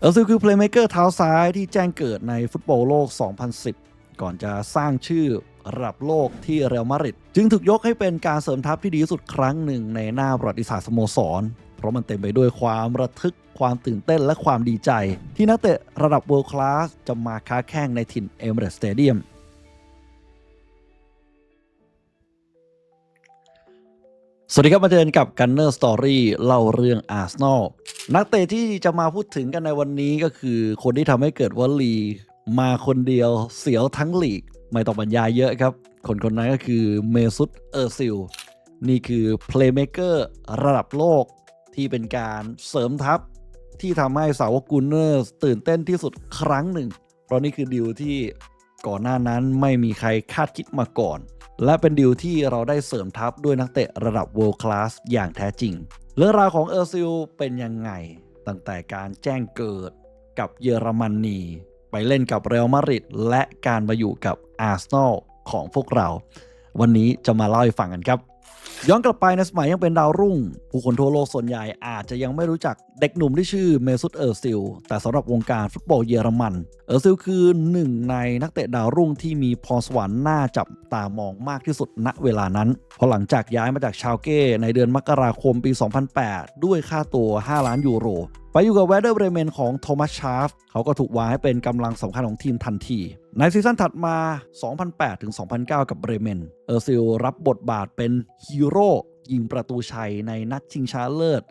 เออร์ซิลคือเพลย์เมเกอร์เท้าซ้ายที่แจ้งเกิดในฟุตบอลโลก 2010 ก่อนจะสร้างชื่อระดับโลกที่เรอัลมาดริดจึงถูกยกให้เป็นการเสริมทัพที่ดีที่สุดครั้งหนึ่งในหน้าประวัติศาสตร์สโมสร เพราะมันเต็มไปด้วยความระทึกความตื่นเต้นและความดีใจ ที่นักเตะระดับเวิลด์คลาสจะมาค้าแข่งในถิ่นเอมิเรตสเตเดียม สวัสดีครับมาเจอกันกับ Gunner Story เล่าเรื่องอาร์ n น l นักเตะที่จะมาพูดถึงกันในวันนี้ก็คือคนที่ทำให้เกิดวลีมาคนเดียวเสียวทั้งลีก ไม่ต้องบรรยายเยอะครับ คนคนนั้นก็คือเมซุตเออร์ซิล นี่คือ Playmaker ระดับโลกที่เป็นการเสริมทัพ ที่ทำให้สาวกกูนเนอร์ตื่นเต้นที่สุดครั้งหนึ่ง เพราะนี่คือดีลที่ก่อนหน้านั้นไม่มีใครคาดคิดมาก่อน และเป็นดีลที่เราได้เสริมทัพด้วยนักเตะระดับ world class อย่างแท้จริง เรื่องราวของเออร์ซิลเป็นยังไง ตั้งแต่การแจ้งเกิดกับเยอรมนีไปเล่นกับเรอัลมาดริดและการมาอยู่กับอาร์เซนอลของพวกเรา วันนี้จะมาเล่าให้ฟังกันครับ ย้อนกลับไปในสมัยยังเป็นดาวรุ่ง ผู้คนทั่วโลกส่วนใหญ่อาจจะยังไม่รู้จักเด็กหนุ่มที่ชื่อเมซุตเออร์ซิล แต่สำหรับวงการฟุตบอลเยอรมัน เออร์ซิลคือหนึ่งในนักเตะดาวรุ่งที่มีพรสวรรค์น่าจับตามองมากที่สุดณเวลานั้นพอหลังจากย้ายมาจากชาวเก้ในเดือนมกราคมปี 2008 ด้วยค่าตัว 5 ล้านยูโรไปอยู่กับแวเดอร์เบรเมนของโทมัสชาร์ฟเขาก็ถูกวางให้เป็นกำลังสำคัญของทีมทันที ในซีซั่นถัดมา 2008 ถึง 2009 กับเบรเมน เออร์ซิลรับบทบาทเป็นฮีโร่ยิงประตูชัยในนัดชิงชนะเลิศ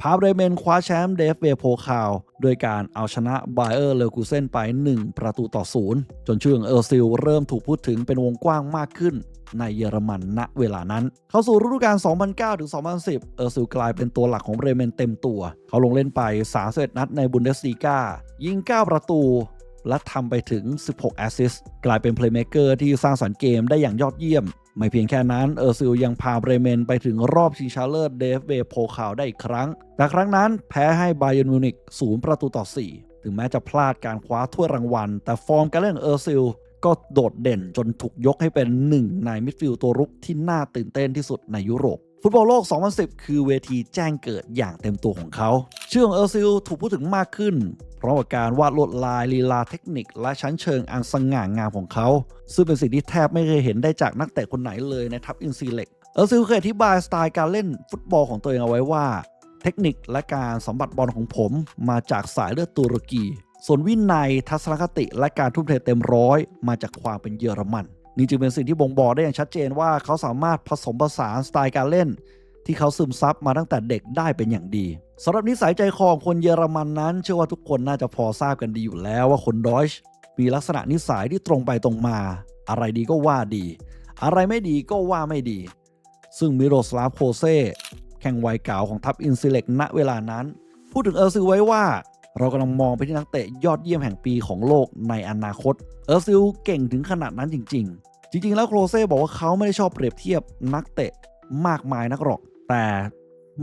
พาเบรเมนคว้าแชมป์เดฟเบโพคาวโดยการเอาชนะไบเออร์เลกูเซนไป 1 ประตูต่อศูนย์จนชื่อของเออร์ซิลเริ่มถูกพูดถึงเป็นวงกว้างมากขึ้น ในเยอรมันณเวลานั้น เข้าสู่ฤดูกาล 2009 ถึง 2010 เออร์ซิลกลายเป็นตัวหลักของเบรเมนเต็มตัว เขาลงเล่นไป 31 นัดในบุนเดสลีกายิง 9 ประตู และทำไปถึง 16 แอสซิสต์กลายเป็นเพลย์เมเกอร์ที่สร้างสรรค์เกมได้อย่างยอดเยี่ยม ไม่เพียงแค่นั้นเออร์ซิลยังพาเบรเมนไปถึงรอบชิงชนะเลิศเดฟเบโพคาวได้อีกครั้ง แต่ครั้งนั้นแพ้ให้ไบเยร์นมิวนิกศูนย์ประตูต่อ 4 ถึงแม้จะพลาดการคว้าถ้วยรางวัล แต่ฟอร์มการเล่นเออร์ซิล ก็โดดเด่นจนถูกยกให้เป็นหนึ่งในมิดฟิลด์ตัวรุกที่น่าตื่นเต้นที่สุดในยุโรปฟุตบอลโลก 2010 คือเวทีแจ้งเกิดอย่างเต็มตัวของเขา ชื่อของเออร์ซิลถูกพูดถึงมากขึ้น เพราะาการวาดลวดลายลีลาเทคนิค และชั้นเชิงอันสง่างามของเขา ซึ่งเป็นสิ่งที่แทบไม่เคยเห็นได้จากนักเตะคนไหนเลยในทัพอินซีเล็ก เออร์ซิลเคยอธิบายสไตล์การเล่นฟุตบอลของตัวเองเอาไว้ว่า เทคนิคและการสัมผัสบอลของผมมาจากสายเลือดตุรกี ส่วนวินัยทัศนคติและการทุ่มเทเต็มร้อยมาจากความเป็นเยอรมันนี่จึงเป็นสิ่งที่บ่งบอกได้อย่างชัดเจนว่าเขาสามารถผสมผสานสไตล์การเล่น ที่เขาซึมซับมาตั้งแต่เด็กได้เป็นอย่างดีสำหรับนิสัยใจคอของคนเยอรมันนั้น เชื่อว่าทุกคนน่าจะพอทราบกันดีอยู่แล้วว่าคนดอยช์มีลักษณะนิสัยที่ตรงไปตรงมา อะไรดีก็ว่าดี อะไรไม่ดีก็ว่าไม่ดี ซึ่งมิโรสลาฟโคเซแข่งวัยเก่าของทัพอินซิเล็กณเวลานั้น พูดถึงเออร์ซิไว้ว่า เรากำลังมองไปที่นักเตะยอดเยี่ยมแห่งปีของโลกในอนาคต เออร์ซิลเก่งถึงขนาดนั้นจริง ๆ จริง ๆ แล้วโครเซ่บอกว่าเขาไม่ได้ชอบเปรียบเทียบนักเตะมากมายนักหรอก แต่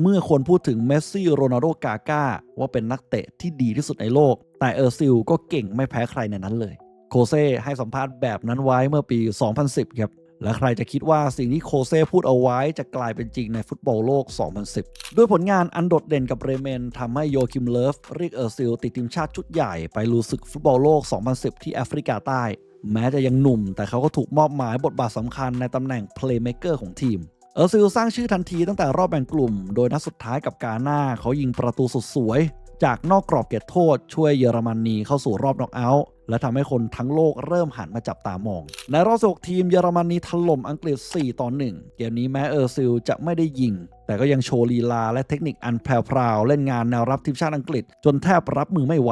เมื่อคนพูดถึงเมสซี่ โรนัลโด กาก้า ว่าเป็นนักเตะที่ดีที่สุดในโลก แต่เออร์ซิลก็เก่งไม่แพ้ใครในนั้นเลย โคเซ่ให้สัมภาษณ์แบบนั้นไว้เมื่อปี 2010 ครับ และใครจะคิดว่าสิ่งที่โคเซ่พูดเอาไว้จะกลายเป็นจริงในฟุตบอลโลก 2010 ด้วยผลงานอันโดดเด่นกับเรเมนทำให้โยคิมเลิฟเรียกเออร์ซิลติดทีมชาติชุดใหญ่ไปลุยศึกฟุตบอลโลก 2010 ที่แอฟริกาใต้ แม้จะยังหนุ่ม แต่เขาก็ถูกมอบหมายบทบาทสำคัญในตำแหน่งเพลย์เม k เกอร์ของทีมเออร์ซิลสร้างชื่อทันทีตั้งแต่รอบแบ่งกลุ่ม โดยนัดสุดท้ายกับกาหน้าเขายิงประตูสุดสวย จากนอกกรอบเขตโทษช่วยเยอรมนีเข้าสู่รอบน็อกเอาท์และทำให้คนทั้งโลกเริ่มหันมาจับตามอง ในรอบสกทีมเยอรมนีถล่มอังกฤษ 4 ต่อ 1 เกมนี้แม้เออร์ซิลจะไม่ได้ยิง แต่ก็ยังโชว์ลีลาและเทคนิคอันแพรวๆเล่นงานแนวรับทีมชาติอังกฤษ จนแทบรับมือไม่ไหว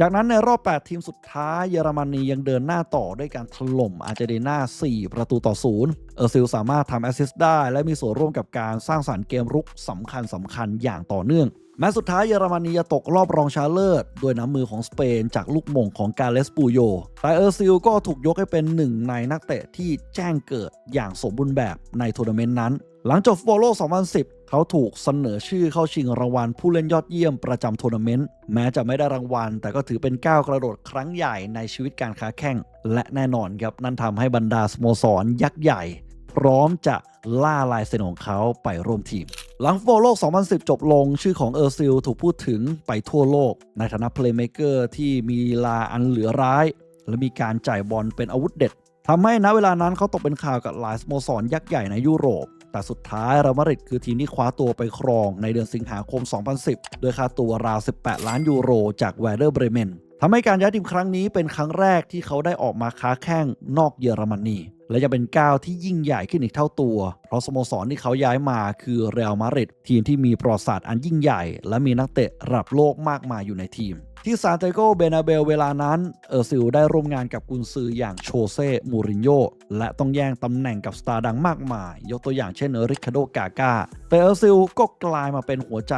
จากนั้นในรอบ 8 ทีมสุดท้ายเยอรมนียังเดินหน้าต่อด้วยการถล่มอาร์เจนตินา4 ประตูต่อศูนย์เออร์ซิลสามารถทำแอสซิสต์ได้ และมีส่วนร่วมกับการสร้างสารรค์เกมรุกสำคัญสำคัญอย่างต่อเนื่อง แม้สุดท้ายเยอรมนีจะตกรอบรองชนะเลิศด้วยน้ำมือของสเปนจากลูกมงของกาเลสปูโย แต่เออร์ซิลก็ถูกยกให้เป็นหนึ่งในนักเตะที่แจ้งเกิดอย่างสมบูรณ์แบบในทัวร์นาเมนต์นั้น หลังจบฟุตบอลโลก 2010 เขาถูกเสนอชื่อเข้าชิงรางวัลผู้เล่นยอดเยี่ยมประจำทัวร์นาเมนต์ แม้จะไม่ได้รางวัล แต่ก็ถือเป็นก้าวกระโดดครั้งใหญ่ในชีวิตการค้าแข่ง และแน่นอนครับ นั่นทำให้บรรดาสโมสรยักษ์ใหญ่ พร้อมจะล่าลายเซ็นของเขาไปร่วมทีม หลังฟุตบอลโลก 2010 จบลง ชื่อของเออร์ซิลถูกพูดถึงไปทั่วโลก ในฐานะเพลย์เม k เกอร์ที่มีลาอันเหลือร้าย และมีการจ่ายบอลเป็นอาวุธเด็ดทำให้ณเวลานั้นเขาตกเป็นข่าวกับหลายสโมสรยักษ์ใหญ่ในยุโรป แต่สุดท้ายเรอัลมาดริดคือทีมที่คว้าตัวไปครองในเดือนสิงหาคม 2010 โดยค่าตัวราว 18 ล้านยูโร จากแวเดอร์เบรเมนทำให้การย้ายทีมครั้งนี้เป็นครั้งแรกที่เขาได้ออกมาค้าแข้งนอกเยอรมนีและจะเป็นก้าวที่ยิ่งใหญ่ขึ้นอีกเท่าตัว เพราะสโมสรที่เขาย้ายมาคือเรอัลมาดริดทีมที่มีประวัติศาสตร์อันยิ่งใหญ่ และมีนักเตะระดับโลกมากมายอยู่ในทีม ที่ซานเตโกเบนาเบลเวลานั้น เออร์ซิลได้ร่วมงานกับกุนซืออย่างโชเซ่มูรินโญ่และต้องแย่งตำแหน่งกับสตาร์ดังมากมาย ยกตัวอย่างเช่นริคาโดกาก้าแต่เออร์ซิลก็กลายมาเป็นหัวใจ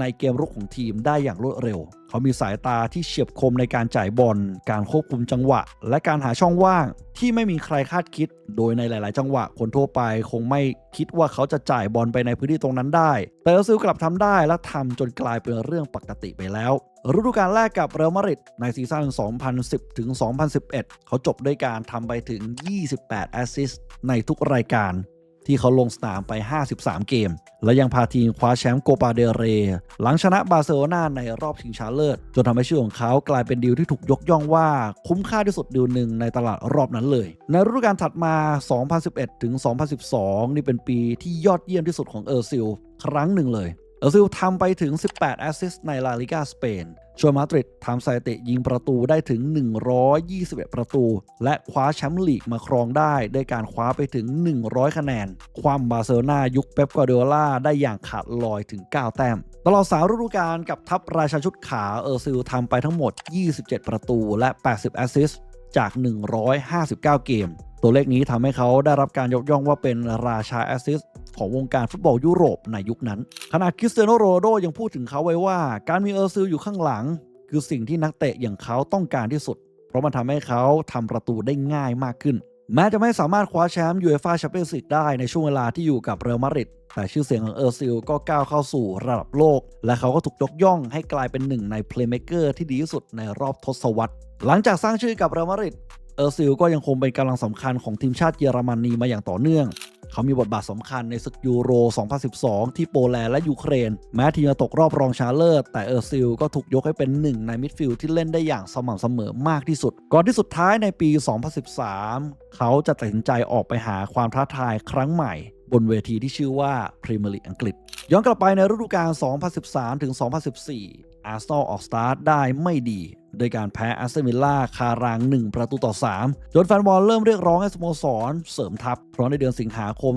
ในเกมรุกของทีมได้อย่างรวดเร็ว เขามีสายตาที่เฉียบคมในการจ่ายบอล การควบคุมจังหวะ และการหาช่องว่างที่ไม่มีใครคาดคิด โดยในหลาย ๆ จังหวะคนทั่วไปคงไม่คิดว่าเขาจะจ่ายบอลไปในพื้นที่ตรงนั้นได้ แต่เออร์ซิลกลับทำได้และทำจนกลายเป็นเรื่องปกติไปแล้ว ฤดูกาลแรกกับเรอัลมาดริดในซีซั่น 2010 ถึง 2011 เขาจบด้วยการทำไปถึง 28 แอสซิสต์ในทุกรายการ ที่เขาลงสนามไป 53 เกม และยังพาทีมคว้าแชมป์โกปาเดเร หลังชนะบาร์เซโลนาในรอบชิงชนะเลิศ จนทำให้ชื่อของเขากลายเป็นดีลที่ถูกยกย่องว่าคุ้มค่าที่สุดดีลหนึ่งในตลาดรอบนั้นเลย ในฤดูกาลถัดมา 2011 ถึง 2012 นี่เป็นปีที่ยอดเยี่ยมที่สุดของเออร์ซิลครั้งหนึ่งเลย เออร์ซิลทำไปถึง 18 แอสซิสต์ในลาลิกาสเปนช่วยมาดริดทำสถิติยิงประตูได้ถึง 121 ประตู และคว้าแชมป์ลีกมาครองได้ด้วยการคว้าไปถึง 100 คะแนน ความบาร์เซโลนายุคเป๊ปกวาร์ดิโอลาได้อย่างขาดลอยถึง 9 แต้ม ตลอดสามฤดูกาลกับทัพราชาชุดขาวเออร์ซิลทำไปทั้งหมด 27 ประตูและ 80 แอสซิสต์จาก 159 เกม ตัวเลขนี้ทำให้เขาได้รับการยกย่องว่าเป็นราชาแอสซิส ของวงการฟุตบอลยุโรปในยุคนั้น ขณะคริสเตียโนโรโดยังพูดถึงเขาไว้ว่า การมีเออร์ซิลอยู่ข้างหลัง คือสิ่งที่นักเตะอย่างเขาต้องการที่สุด เพราะมันทำให้เขาทำประตูได้ง่ายมากขึ้น แม้จะไม่สามารถคว้าแชมป์ยูเอฟ่าแชมเปี้ยนส์ลีกได้ในช่วงเวลาที่อยู่กับเรอัลมาดริดแต่ชื่อเสียงของเออร์ซิลก็ก้าวเข้าสู่ระดับโลก และเขาก็ถูกยกย่องให้กลายเป็นหนึ่งในเพลย์เม k เกอร์ที่ดีที่สุดในรอบทศวรรษ หลังจากสร้างชื่อกับเรอัลมาดริดเออร์ซิลก็ยังคงเป็นกำลังสำคัญของทีมชาติเยอรมนีมาอย่างต่อเนื่อง เขามีบทบาทสำคัญในศึกยูโร 2012 ที่โปแลนด์และยูเครน แม้ทีมจะตกรอบรองชนะเลิศแต่เออร์ซิลก็ถูกยกให้เป็นหนึ่งในมิดฟิลด์ที่เล่นได้อย่างสม่ำเสมอมากที่สุด ก่อนที่สุดท้ายในปี 2013 เขาจะตัดสินใจออกไปหาความท้าทายครั้งใหม่บนเวทีที่ชื่อว่าพรีเมียร์ลีกอังกฤษ ย้อนกลับไปในฤดูกาล 2013 ถึง 2014 อาร์เซนอลออกสตาร์ทได้ไม่ดี โดยการแพ้อาร์เซนวิลล่าคาราง 1 ประตูต่อ 3 จนแฟนบอลเริ่มเรียกร้องให้สโมสร เสริมทัพ เพราะในเดือนสิงหาคม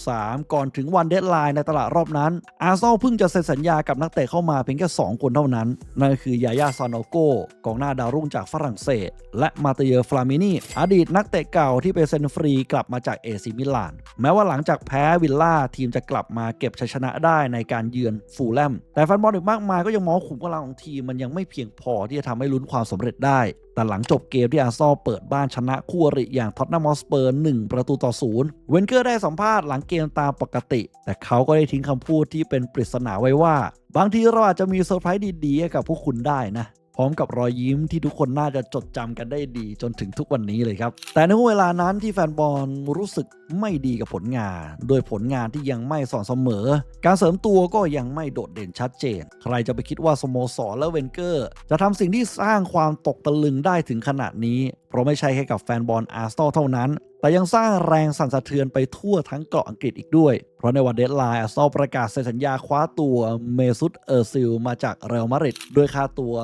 2013 ก่อนถึงวันเดดไลน์ในตลาดรอบนั้น อาร์เซนอลเพิ่งจะเซ็นสัญญากับนักเตะเข้ามาเพียงแค่ 2 คนเท่านั้น นั่นคือยายาซานโอโกกองหน้าดาวรุ่งจากฝรั่งเศส และมาเตเยอร์ฟลามินีอดีตนักเตะเก่าที่ไปเซ็นฟรีกลับมาจากเอซิมิลาน แม้ว่าหลังจากแพ้วิลล่าทีมจะกลับมาเก็บชัยชนะได้ในการเยือนฟูลแลมแต่แฟนบอลอีกมากมายก็ยังมองขุมกำลังของทีมมันยังไม่เพียงพอที่จะทำให้ลุ้นความสำเร็จได้ แต่หลังจบเกมที่อาร์ซอลเปิดบ้านชนะคู่อริอย่างท็อตแนมมอสเปอร์1ประตูต่อศูนย์เวนเกอร์ได้สัมภาษณ์หลังเกมตามปกติ แต่เขาก็ได้ทิ้งคำพูดที่เป็นปริศนาไว้ว่า บางทีเราอาจจะมีเซอร์ไพรส์ดีๆ กับพวกคุณได้นะ พร้อมกับรอยยิ้มที่ทุกคนน่าจะจดจำกันได้ดีจนถึงทุกวันนี้เลยครับ แต่ในเวลานั้นที่แฟนบอลรู้สึกไม่ดีกับผลงาน โดยผลงานที่ยังไม่สอนเสมอ การเสริมตัวก็ยังไม่โดดเด่นชัดเจน ใครจะไปคิดว่าสโมสรและเวนเกอร์ จะทำสิ่งที่สร้างความตกตะลึงได้ถึงขนาดนี้ เพราะไม่ใช่แค่กับแฟนบอลอาร์เซนอลเท่านั้น แต่ยังสร้างแรงสั่นสะเทือนไปทั่วทั้งเกาะอังกฤษอีกด้วย เพราะในวันเดดไลน์อาร์เซนอลประกาศเซ็นสัญญาคว้าตัวเมซุตเออร์ซิลมาจากเรอัลมาดริดด้วยค่าตัว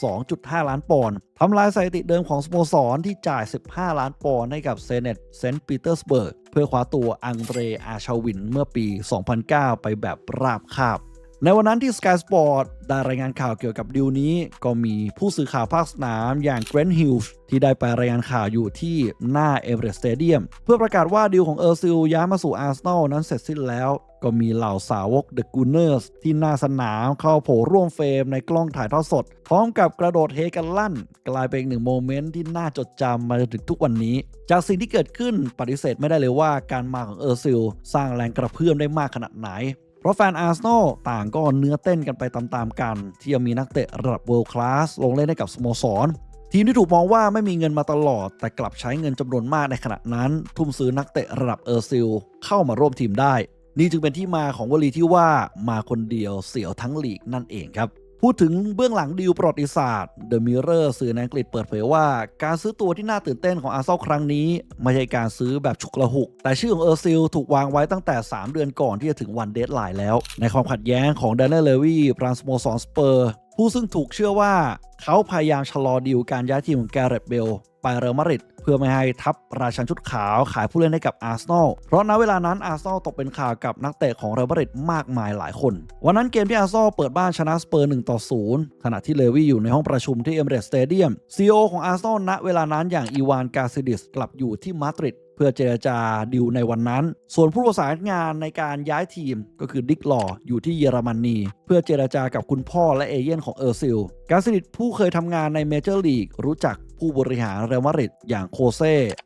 42.5 ล้านปอนด์ทำลายสถิติเดิมของสโมสรที่จ่าย 15 ล้านปอนด์ให้กับเซเนตเซนต์ปีเตอร์สเบิร์กเพื่อคว้าตัวอังเดรอาชาวินเมื่อปี 2009 ไปแบบราบคาบ ในวันนั้นที่ Sky Sport ได้รายงานข่าวเกี่ยวกับดิวนี้ ก็มีผู้สื่อข่าวภาคสนามอย่างเกรนฮิลส์ที่ได้ไปรายงานข่าวอยู่ที่หน้าเอเวอเรสต์สเตเดียมเพื่อประกาศว่าดิวของเออร์ซิลย้ายมาสู่อาร์เซนอลนั้นเสร็จสิ้นแล้ว ก็มีเหล่าสาวกเดอะกูเนอร์สที่หน้าสนามเข้าโผล่ร่วมเฟรมในกล้องถ่ายทอดสด พร้อมกับกระโดดเฮกันลั่น กลายเป็นอีกหนึ่งโมเมนต์ที่น่าจดจำมาจนถึงทุกวันนี้ จากสิ่งที่เกิดขึ้นปฏิเสธไม่ได้เลยว่าการมาของเออร์ซิลสร้างแรงกระเพื่อมได้มากขนาดไหน ราะแฟนอาร์เซนอลต่างก็เนื้อเต้นกันไปตามๆกัน ที่ยังมีนักเตะระดับเวิลด์คลาสลงเล่นให้กับสโมสร ทีมที่ถูกมองว่าไม่มีเงินมาตลอด แต่กลับใช้เงินจำนวนมากในขณะนั้น ทุ่มซื้อนักเตะระดับเออร์ซิลเข้ามาร่วมทีมได้ นี่จึงเป็นที่มาของวลีที่ว่ามาคนเดียวเสียวทั้งลีกนั่นเองครับ พูดถึงเบื้องหลังดีลประวัติศาสตร์ The Mirror สื่อในอังกฤษเปิดเผยว่า การซื้อตัวที่น่าตื่นเต้นของอาร์เซนอลครั้งนี้ ไม่ใช่การซื้อแบบฉุกละหุก แต่ชื่อของเออร์ซิลถูกวางไว้ตั้งแต่ 3 เดือนก่อนที่จะถึงวันเดทไลน์แล้ว ในความขัดแย้งของแดนเนลเลวีปรานสโมสรสเปอร์ผู้ซึ่งถูกเชื่อว่า เขาพยายามชะลอดีลการย้ายทีมของแกเรตเบลไปเรอัลมาดริด พื่อไม่ให้ทัพราชันชุดขาวขายผู้เล่นให้กับอาร์เซนอลเพราะณเวลานั้นอาร์เซนอลตกเป็นข่าวกับนักเตะของเรอัลมาดริดมากมายหลายคน วันนั้นเกมที่อาร์เซนอลเปิดบ้านชนะสเปอร์1ต่อ0ขณะที่เลวี่อยู่ในห้องประชุมที่เอเมเรตสเตเดียมซีอของอาร์เซนอลณเวลานั้นอย่างอีวานกาซิดิสกลับอยู่ที่มาดริดเพื่อเจรจาดิวในวันนั้น ส่วนผู้ประสานงานในการย้ายทีมก็คือดิกลออยู่ที่เยอรมนี เพื่อเจรจากับคุณพ่อและเอเย่นของเออร์ซิล การสนิทผู้เคยทำงานในเมเจอร์ลีกรู้จัก ผู้บริหารเรอัลมาดริดอย่างโคเซ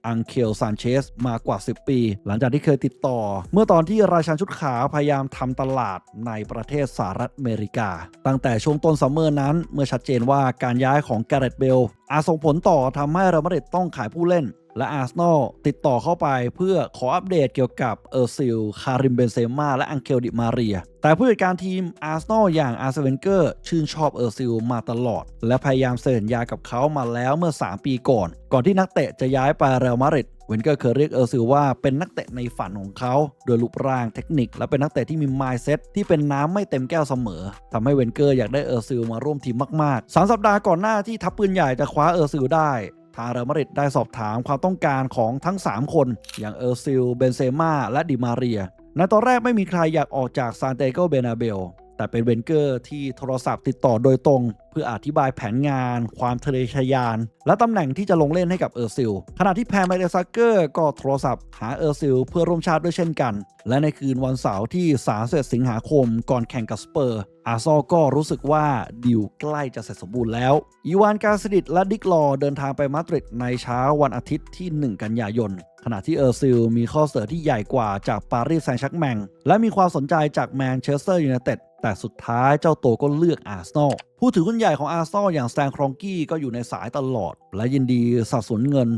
อังเคลซานเชสมากว่า 10 ปี หลังจากที่เคยติดต่อ เมื่อตอนที่ราชาชุดขาวพยายามทำตลาดในประเทศสหรัฐอเมริกา ตั้งแต่ช่วงต้นซัมเมอร์นั้น เมื่อชัดเจนว่าการย้ายของแกเรตเบลอาจส่งผลต่อทำให้เรอัลมาดริดต้องขายผู้เล่น และอาร์เซนอลติดต่อเข้าไปเพื่อขออัปเดตเกี่ยวกับเออร์ซิล คาริมเบนเซม่า และอังเคลดิมาเรีย แต่ผู้จัดการทีมอาร์เซนอลอย่างอาร์เซเวนเกอร์ชื่นชอบเออร์ซิลมาตลอด และพยายามเซ็นสัญญากับเขามาแล้วเมื่อ 3 ปีก่อน ก่อนที่นักเตะจะย้ายไปเรอัลมาดริดเวนเกอร์เคยเรียกเออร์ซิลว่าเป็นนักเตะในฝันของเขา โดยรูปร่างเทคนิค และเป็นนักเตะที่มีมายเซ็ตที่เป็นน้ำไม่เต็มแก้วเสมอทำให้เวนเกอร์อยากได้เออร์ซิลมาร่วมทีมมากๆสามสัปดาห์ก่อนหน้าที่ทัพปืนใหญ่จะคว้าเออร์ซิลได้ ทางเรอัลมาดริดได้สอบถามความต้องการของทั้ง 3 คน อย่างเออร์ซิล เบนเซม่า และดิมาเรีย ในตอนแรกไม่มีใครอยากออกจากซานเตโกเบนาเบล แต่เป็นเวนเกอร์ที่โทรศัพท์ติดต่อโดยตรงเพื่ออธิบายแผนงาน ความทะเลชยาน และตำแหน่งที่จะลงเล่นให้กับเออร์ซิล ขณะที่แพรไมเดซักเกอร์ก็โทรศัพท์หาเออร์ซิล เพื่อร่วมชาติด้วยเช่นกัน และในคืนวันเสาร์ที่31สิงหาคมก่อนแข่งกับสเปอร์ อาซอก็รู้สึกว่าดิวใกล้จะเสร็จสมบูรณ์แล้ว อีวานกาสดิตและดิกลอเดินทางไปมาดริดในเช้าวันอาทิตย์ที่ 1 กันยายนขณะที่เออร์ซิลมีข้อเสนอที่ใหญ่กว่าจากปารีสแซงต์แชร์กแมงและมีความสนใจจากแมนเชสเตอร์ยูไนเต็ดแต่สุดท้ายเจ้าตัวก็เลือกอาร์เซนอล ผู้ถือหุ้นใหญ่ของอาร์ซอลอย่างแซงครองกี้ก็อยู่ในสายตลอด และยินดีสนับสนุนเงิน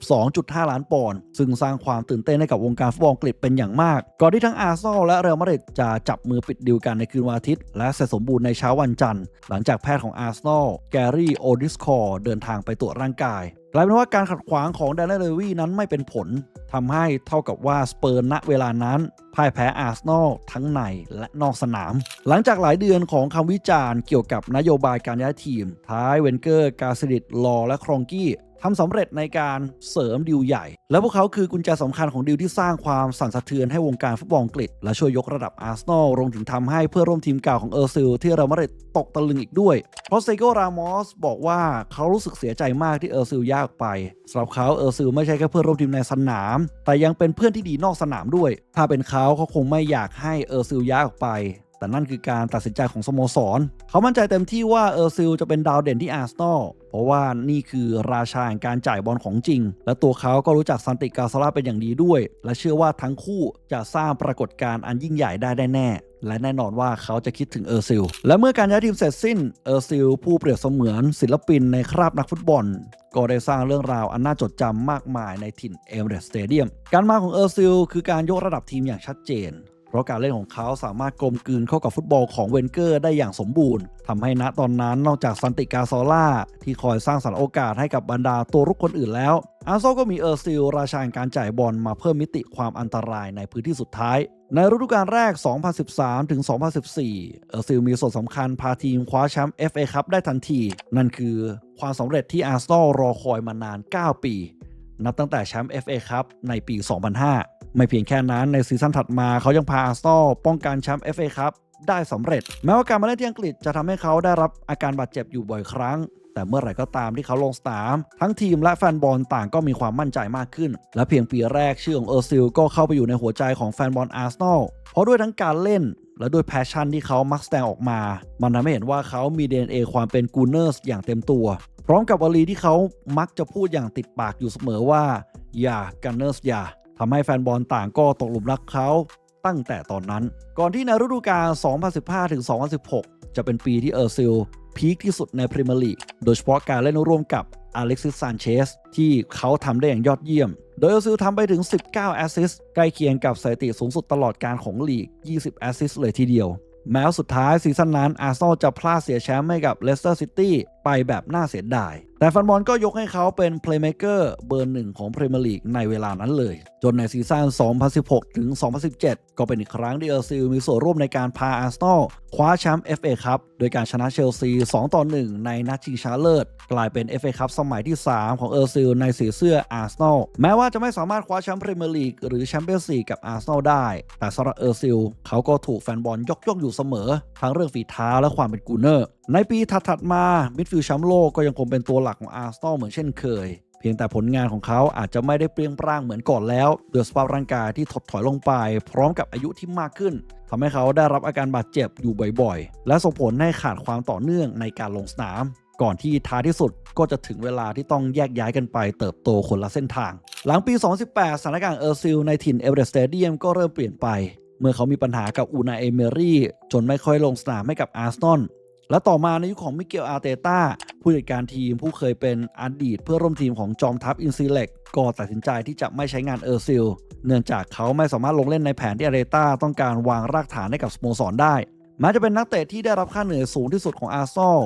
42.5 ล้านปอนด์ซึ่งสร้างความตื่นเต้นให้กับวงการฟุตบอลอังกฤษเป็นอย่างมาก ก่อนที่ทั้งอาร์ซอลและเรอัลมาดริดจะจับมือปิดดีลกันในคืนวันอาทิตย์ และเสร็จสมบูรณ์ในเช้าวันจันทร์ หลังจากแพทย์ของอาร์ซอลแกรี่โอดิสคอร์เดินทางไปตรวจร่างกาย กลายเป็นว่าการขัดขวางของแดนเนลเลวีนั้นไม่เป็นผลทำให้เท่ากับว่าสเปอร์ณเวลานั้นพ่ายแพ้อาร์เซนอลทั้งในและนอกสนาม หลังจากหลายเดือนของคำวิจารณ์เกี่ยวกับนโยบายการย้ายทีม ท้ายเวนเกอร์ กาสดิตลอและครองกี้ ทำสำเร็จในการเสริมดิวใหญ่ และพวกเขาคือกุญแจสำคัญของดิวที่สร้างความสั่นสะเทือนให้วงการฟุตบอลอังกฤษ และช่วยยกระดับอาร์เซนอลรวมถึงทำให้เพื่อร่วมทีมเก่าของเออร์ซิลที่เรอัลมาดริดตกตะลึงอีกด้วย เพราะเซโกรามอสบอกว่าเขารู้สึกเสียใจมากที่เออร์ซิลยากไปสำหรับเขาเออร์ซิลไม่ใช่แค่เพื่อนร่วมทีมในสนาม แต่ยังเป็นเพื่อนที่ดีนอกสนามด้วย ถ้าเป็นเขาเขาคงไม่อยากให้เออร์ซิลย้ายออกไป แต่นั่นคือการตัดสินใจของสโมสร เขามั่นใจเต็มที่ว่าเออร์ซิลจะเป็นดาวเด่นที่อาร์เซนอลเพราะว่านี่คือราชาแห่งการจ่ายบอลของจริง และตัวเขาก็รู้จักซันติกาซาร่าเป็นอย่างดีด้วย และเชื่อว่าทั้งคู่จะสร้างปรากฏการณ์อันยิ่งใหญ่ได้แน่และแน่นอนว่าเขาจะคิดถึงเออร์ซิล และเมื่อการย้ายทีมเสร็จสิ้น เออร์ซิล ผู้เปรียบเสมือนศิลปินในคราบนักฟุตบอล ก็ได้สร้างเรื่องราวอันน่าจดจำมากมายในถิ่นเอเมเรสเตเดียม การมาของเออร์ซิล คือการยกระดับทีมอย่างชัดเจน เพราะการเล่นของเขาสามารถกลมกลืนเข้ากับฟุตบอลของเวนเกอร์ได้อย่างสมบูรณ์ทำให้ณตอนนั้นนอกจากซันติกาซอล่า ที่คอยสร้างสรรค์โอกาสให้กับบรรดาตัวรุกคนอื่นแล้ว อาร์โซก็มีเออร์ซิล ราชาแห่งการจ่ายบอลมาเพิ่มมิติความอันตรายในพื้นที่สุดท้าย ในฤดูกาลแรก 2013 ถึง 2014 เออร์ซิลมีส่วนสำคัญพาทีมคว้าแชมป์ FA คัพได้ทันที นั่นคือความสำเร็จที่อาร์เซนอลรอคอยมานาน 9 ปี นับตั้งแต่แชมป์ FA คับในปี 2005 ไม่เพียงแค่นั้นในซีซั่นถัดมาเขายังพาอาร์ซอลป้องกันแชมป์ FA คับ ได้สำเร็จ แม้ว่าการมาเล่นที่อังกฤษจะทำให้เขาได้รับอาการบาดเจ็บอยู่บ่อยครั้ง แต่เมื่อไหร่ก็ตามที่เขาลงสนาม ทั้งทีมและแฟนบอลต่างก็มีความมั่นใจมากขึ้น และเพียงปีแรกชื่อของเออร์ซิลก็เข้าไปอยู่ในหัวใจของแฟนบอลอาร์เซนอลเพราะด้วยทั้งการเล่นและด้วยแพชชั่นที่เขามักแสดงออกมา มันทำให้เห็นว่าเขามี DNA ความเป็นกูเนอร์สอย่างเต็มตัว พร้อมกับวลีที่เขามักจะพูดอย่างติดปากอยู่เสมอว่า อย่ากันเนอร์สอย่าทำให้แฟนบอลต่างก็ตกหลุมรักเขา ตั้งแต่ตอนนั้น ก่อนที่ในฤดูกาล 2015-2016 จะเป็นปีที่เออร์ซิลพีคที่สุดในพรีเมียร์ลีก โดยเฉพาะการเล่นร่วมกับอเล็กซิสซานเชสที่เขาทำได้อย่างยอดเยี่ยม โดยเอลซิลทำไปถึง 19 แอสซิสใกล้เคียงกับสถิติสูงสุดตลอดการของลีก 20 แอสซิสเลยทีเดียว แม้วสุดท้ายซีซั่นนั้นอาร์เซนอลจะพลาดเสียแชมป์ให้กับเลสเตอร์ซิตี้ไปแบบน่าเสียดาย แต่แฟันบอลก็ยกให้เขาเป็นเพลย์เม k เกอร์เบอร์หนึ่งของพรีเมียร์ลีกในเวลานั้นเลย จนในซีซั่น 2016 ถึง 2017 ก็เป็นอีกครั้งที่เอลซิลมีส่วนร่วมในการพาอาร์เซนอลคว้าแชมป์ FA ครับ โดยการชนะเชลซี 2 ต่อ 1 ในนัดชิงชนะเลิศ กลายเป็น FA ครับสมัยที่ 3 ของเอลซิลในสีเสื้ออาร์เซนอลแม้ว่าจะไม่สามารถคว้าแชมป์พรีเมียร์ลีกหรือแชมเปี้ยนส์ลีกกับอาร์เซนอลได้ แต่สำหรับเอลซิลเขาก็ถูกแฟนบอลยกย่องอยู่เสมอ ทั้งเรื่องฝีเท้าและความเป็นกูเนอร์ในปีถัดๆมามิดฟิลด์แชมป์โลกก็ยังคงเป็นตัวหลักของอาร์เซนอลเหมือนเช่นเคย เพียงแต่ผลงานของเขาอาจจะไม่ได้เปรี้ยงปร้างเหมือนก่อนแล้วด้วยสภาพร่างกายที่ถดถอยลงไป พร้อมกับอายุที่มากขึ้นทำให้เขาได้รับอาการบาดเจ็บอยู่บ่อยๆ และส่งผลให้ขาดความต่อเนื่องในการลงสนาม ก่อนที่ท้ายที่สุดก็จะถึงเวลาที่ต้องแยกย้ายกันไปเติบโตคนละเส้นทาง หลังปี 2018สถานการณ์เออร์ซิลในถิ่นเอเวอเรสต์สเตเดียมก็เริ่มเปลี่ยนไป เมื่อเขามีปัญหากับอูนาเอเมรี่จนไม่ค่อยลงสนามให้กับอาร์เซนอล และต่อมาในยุคของมิเกลอาร์เตต้าผู้จัดการทีมผู้เคยเป็นอดีตเพื่อร่วมทีมของจอมทัพอินซีเล็กก็ตัดสินใจที่จะไม่ใช้งานเออร์ซิล เนื่องจากเขาไม่สามารถลงเล่นในแผนที่อาร์เตต้าต้องการวางรากฐานให้กับสโมสรได้แม้จะเป็นนักเตะที่ได้รับค่าเหนื่อยสูงที่สุดของอาร์ซนอล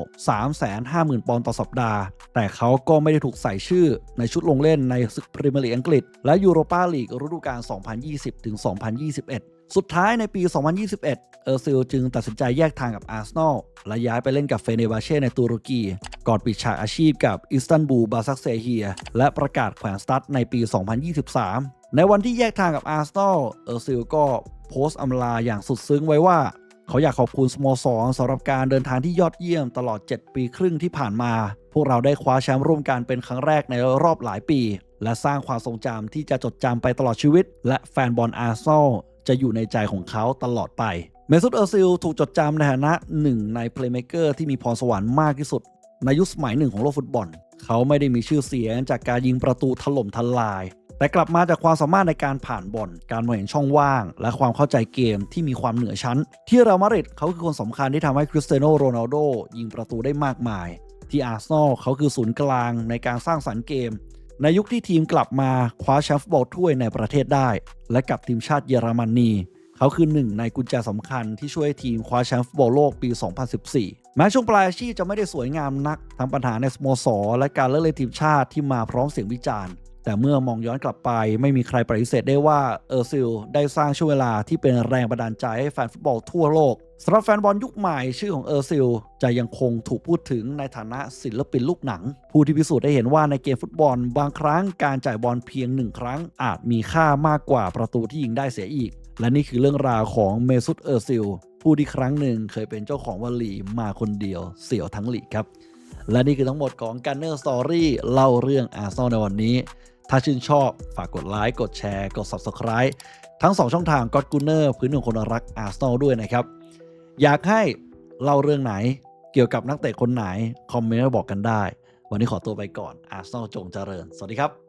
350,000 ปอนด์ต่อสัปดาห์ แต่เขาก็ไม่ได้ถูกใส่ชื่อในชุดลงเล่นในศึกพรีเมียร์ลีกอังกฤษ และยูโรปาลีกฤดูกาล 2020-2021 สุดท้ายในปี 2021 เออร์ซิลจึงตัดสินใจแยกทางกับอาร์เซนอลและย้ายไปเล่นกับเฟเนบาเช่ในตุรกี ก่อนปิดฉากอาชีพกับอิสตันบูลบาซักเซเฮีย และประกาศแขวนสตั๊ดในปี 2023 ในวันที่แยกทางกับอาร์เซนอล เออร์ซิลก็โพสต์อำลาอย่างสุดซึ้งไว้ว่า เขาอยากขอบคุณสโมสรสำหรับการเดินทางที่ยอดเยี่ยมตลอด 7 ปีครึ่งที่ผ่านมา พวกเราได้คว้าแชมป์ร่วมกันเป็นครั้งแรกในรอบหลายปี และสร้างความทรงจำที่จะจดจำไปตลอดชีวิต และแฟนบอลอาร์เซนอล จะอยู่ในใจของเขาตลอดไป เมซุตเออร์ซิลถูกจดจำในฐานะหนึ่งในเพลย์เมเกอร์ที่มีพรสวรรค์มากที่สุด ในยุคสมัยหนึ่งของโลกฟุตบอล เขาไม่ได้มีชื่อเสียงจากการยิงประตูถล่มทลาย แต่กลับมาจากความสามารถในการผ่านบอล การมองเห็นช่องว่าง และความเข้าใจเกมที่มีความเหนือชั้น ที่เรอัลมาดริดเขาคือคนสำคัญที่ทำให้คริสเตียโนโรนัลโดยิงประตูได้มากมายที่อาร์เซนอลเขาคือศูนย์กลางในการสร้างสรรค์เกม ในยุคที่ทีมกลับมาคว้าแชมป์ฟุตบอลถ้วยในประเทศได้ และกับทีมชาติเยอรมนี เขาคือหนึ่งในกุญแจสำคัญที่ช่วยทีมคว้าแชมป์ฟุตบอลโลกปี 2014 แม้ช่วงปลายอาชีพจะไม่ได้สวยงามนักทั้งปัญหาในสโมสรและการเลิกเล่นทีมชาติที่มาพร้อมเสียงวิจารณ์ แต่เมื่อมองย้อนกลับไปไม่มีใครปฏิเสธได้ว่าเออร์ซิลได้สร้างช่วงเวลาที่เป็นแรงบันดาลใจให้แฟนฟุตบอลทั่วโลกสำหรับแฟนบอลยุคใหม่ชื่อของเออร์ซิลจะยังคงถูกพูดถึงในฐานะศิลปินลูกหนัง ผู้ที่พิสูจน์ได้เห็นว่าในเกมฟุตบอลบางครั้งการจ่ายบอลเพียงหนึ่งครั้ง อาจมีค่ามากกว่าประตูที่ยิงได้เสียอีก และนี่คือเรื่องราวของเมซุตเออร์ซิลผู้ที่ครั้งหนึ่งเคยเป็นเจ้าของวลีมาคนเดียวเสี่ยวทั้งลีกครับและนี่คือทั้งหมดของ Gunner Story เล่าเรื่องอาร์เซนอลในวันนี้ ถ้าชื่นชอบฝากกดไลค์กดแชร์กด Subscribe ทั้ง 2 ช่องทางก็ g u n n e r พื้นของคนรักอาร์เซนอลด้วยนะครับ อยากให้เล่าเรื่องไหนเกี่ยวกับนักเตะคนไหน คอมเมนต์มาบอกกันได้ วันนี้ขอตัวไปก่อนอาร์เซนอลจงเจริญ สวัสดีครับ